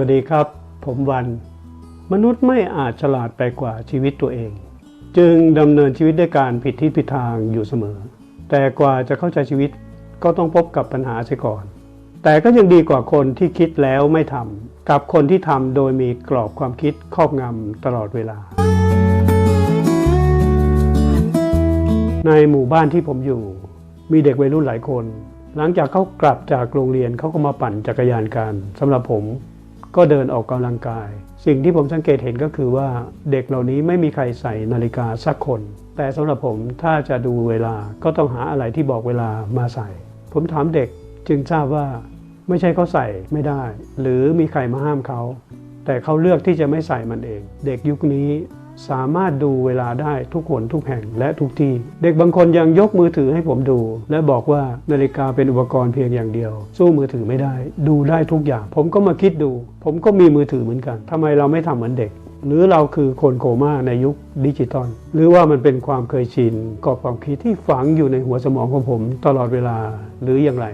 วัสดีครับ ผมวัน มนุษย์ไม่อาจฉลาดไปกว่าชีวิตตัวเอง จึงดำเนินชีวิตด้วยการผิดที่ผิดทางอยู่เสมอ แต่กว่าจะเข้าใจชีวิตก็ต้องพบกับปัญหาเสียก่อน แต่ก็ยังดีกว่าคนที่คิดแล้วไม่ทำกับคนที่ทำโดยมีกรอบความคิดครอบงำตลอดเวลา ในหมู่บ้านที่ผมอยู่ มีเด็กวัยรุ่นหลายคน หลังจากเขากลับจากโรงเรียนเขาก็มาปั่นจักรยานกันสำหรับผม ก็เดินออกกำลังกาย สิ่งที่ผมสังเกตเห็นก็คือว่าเด็กเหล่านี้ไม่มีใครใส่นาฬิกาสักคน แต่สำหรับผมถ้าจะดูเวลาก็ต้องหาอะไรที่บอกเวลามาใส่ ผมถามเด็กจึงทราบว่าไม่ใช่เขาใส่ไม่ได้ หรือมีใครมาห้ามเขา แต่เขาเลือกที่จะไม่ใส่มันเอง เด็กยุคนี้ สามารถดูเวลาได้ทุกคนทุกแห่งและทุกที่ เด็กบางคนยังยกมือถือให้ผมดู และบอกว่านาฬิกาเป็นอุปกรณ์เพียงอย่างเดียว สู้มือถือไม่ได้ ดูได้ทุกอย่าง ผมก็มาคิดดู ผมก็มีมือถือเหมือนกันทำไมเราไม่ทำเหมือนเด็ก หรือเราคือคนโคม่าในยุคดิจิตอลหรือว่ามันเป็นความเคยชินกรอบความคิดที่ฝังอยู่ในหัวสมองของผมตลอดเวลาหรืออย่างไร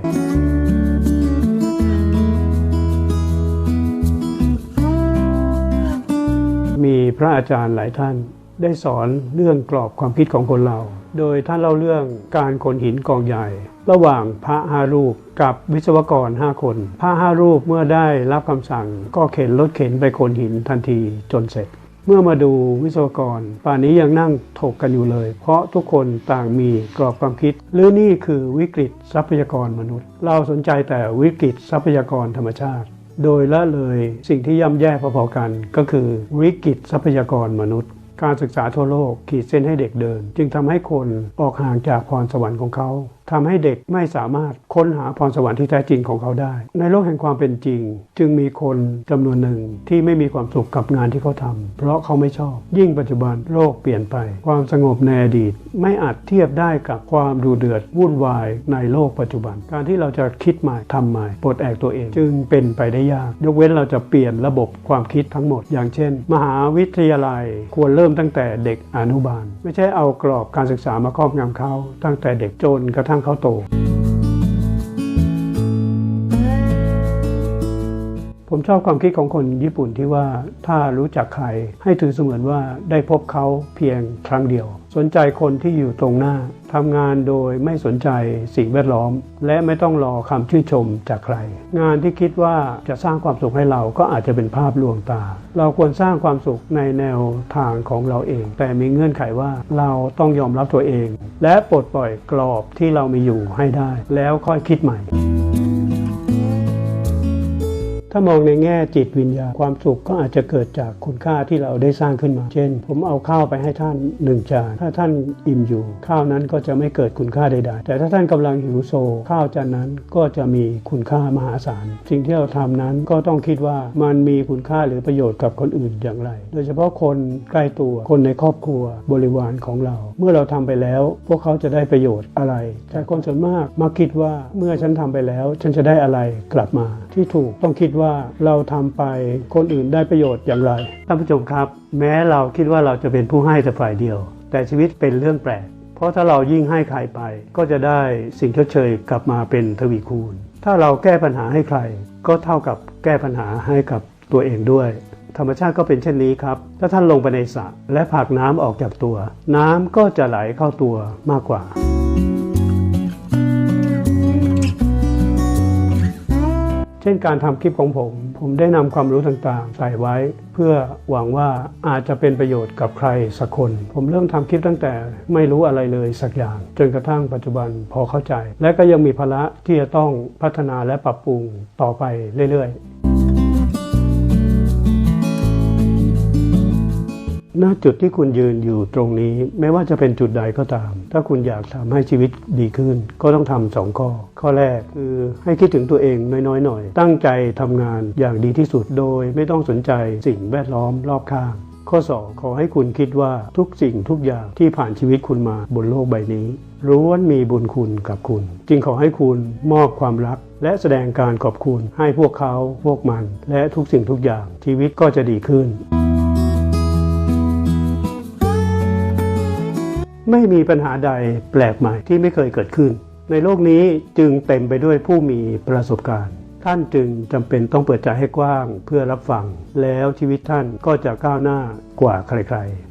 พระอาจารย์หลายท่าน ได้สอนเรื่องกรอบความคิดของคนเรา โดยท่านเล่าเรื่องการขนหินกองใหญ่ ระหว่างพระห้ารูปกับวิศวกร5คน พระห้ารูปเมื่อได้รับคำสั่ง ก็เข็นรถเข็นไปขนหินทันทีจนเสร็จเมื่อมาดูวิศวกร ป่านนี้ยังนั่งถกกันอยู่เลย เพราะทุกคนต่างมีกรอบความคิด หรือนี่คือวิกฤตทรัพยากรมนุษย์ เราสนใจแต่วิกฤตทรัพยากรธรรมชาติ โดยละเลยสิ่งที่ย่ำแย่พอๆกัน ก็คือวิกฤตทรัพยากรมนุษย์ การศึกษาทั่วโลกขีดเส้นให้เด็กเดิน จึงทำให้คนออกห่างจากพรสวรรค์ของเขา ทำให้เด็กไม่สามารถค้นหาพรสวรรค์ที่แท้จริงของเขาได้ ในโลกแห่งความเป็นจริง จึงมีคนจำนวนหนึ่งที่ไม่มีความสุขกับงานที่เขาทำเพราะเขาไม่ชอบ ยิ่งปัจจุบันโลกเปลี่ยนไป ความสงบในอดีต ไม่อาจเทียบได้กับความดูเดือดวุ่นวายในโลกปัจจุบัน การที่เราจะคิดใหม่ทำใหม่ปลดแอกตัวเอง จึงเป็นไปได้ยาก ยกเว้นเราจะเปลี่ยนระบบความคิดทั้งหมด อย่างเช่น มหาวิทยาลัยควรเริ่มตั้งแต่เด็กอนุบาล ไม่ใช่เอากรอบการศึกษามาครอบงำเขาตั้งแต่เด็กจนกระทั่งงเขาโต ผมชอบความคิดของคนญี่ปุ่นที่ว่าถ้ารู้จักใครให้ถือเสมือนว่าได้พบเขาเพียงครั้งเดียว สนใจคนที่อยู่ตรงหน้าทำงานโดยไม่สนใจสิ่งแวดล้อม และไม่ต้องรอคำชื่นชมจากใคร งานที่คิดว่าจะสร้างความสุขให้เราก็อาจจะเป็นภาพลวงตา เราควรสร้างความสุขในแนวทางของเราเอง แต่มีเงื่อนไขว่าเราต้องยอมรับตัวเอง และปลดปล่อยกรอบที่เรามีอยู่ให้ได้ แล้วค่อยคิดใหม่ ถ้ามองในแง่จิตวิญญาณความสุขก็อาจจะเกิดจากคุณค่าที่เราได้สร้างขึ้นมา เช่น ผมเอาข้าวไปให้ท่านหนึ่งจาน ถ้าท่านอิ่มอยู่ ข้าวนั้นก็จะไม่เกิดคุณค่าใดๆ แต่ถ้าท่านกำลังหิวโซ ข้าวจานนั้นก็จะมีคุณค่ามหาศาล สิ่งที่เราทำนั้นก็ต้องคิดว่ามันมีคุณค่าหรือประโยชน์กับคนอื่นอย่างไร โดยเฉพาะคนใกล้ตัวคนในครอบครัวบริวารของเรา เมื่อเราทำไปแล้ว พวกเขาจะได้ประโยชน์อะไร แต่คนส่วนมากมักคิดว่าเมื่อฉันทำไปแล้ว ฉันจะได้อะไรกลับมาที่ถูกต้องคิดว่าเราทำไปคนอื่นได้ประโยชน์อย่างไรท่านผู้ชมครับ แม้เราคิดว่าเราจะเป็นผู้ให้แต่ฝ่ายเดียว แต่ชีวิตเป็นเรื่องแปลก เพราะถ้าเรายิ่งให้ใครไป ก็จะได้สิ่งชดเชยกลับมาเป็นทวีคูณ ถ้าเราแก้ปัญหาให้ใคร ก็เท่ากับแก้ปัญหาให้กับตัวเองด้วย ธรรมชาติก็เป็นเช่นนี้ครับ ถ้าท่านลงไปในสระและผักน้ำออกจากตัว น้ำก็จะไหลเข้าตัวมากกว่า เช่นการทำคลิปของผม ผมได้นำความรู้ต่างๆ ใส่ไว้ เพื่อหวังว่าอาจจะเป็นประโยชน์กับใครสักคน ผมเริ่มทำคลิปตั้งแต่ไม่รู้อะไรเลยสักอย่าง จนกระทั่งปัจจุบันพอเข้าใจ และก็ยังมีภาระที่จะต้องพัฒนาและปรับปรุงต่อไปเรื่อยๆ ณจุดที่คุณยืนอยู่ตรงนี้ ไม่ว่าจะเป็นจุดใดก็ตาม ถ้าคุณอยากทำให้ชีวิตดีขึ้น ก็ต้องทำสองข้อ ข้อแรกคือให้คิดถึงตัวเองน้อยๆหน่อย ตั้งใจทำงานอย่างดีที่สุดโดย ไม่ต้องสนใจสิ่งแวดล้อมรอบข้างข้อ 2 ขอให้คุณคิดว่าทุกสิ่งทุกอย่างที่ผ่านชีวิตคุณมาบนโลกใบนี้ล้วนมีบุญคุณกับคุณ จึงขอให้คุณมอบความรัก และแสดงการขอบคุณให้พวกเขาพวกมัน และทุกสิ่งทุกอย่างชีวิตก็จะดีขึ้น ไม่มีปัญหาใดแปลกใหม่ที่ไม่เคยเกิดขึ้น ในโลกนี้จึงเต็มไปด้วยผู้มีประสบการณ์ ท่านจึงจำเป็นต้องเปิดใจให้กว้างเพื่อรับฟัง แล้วชีวิตท่านก็จะก้าวหน้ากว่าใครๆ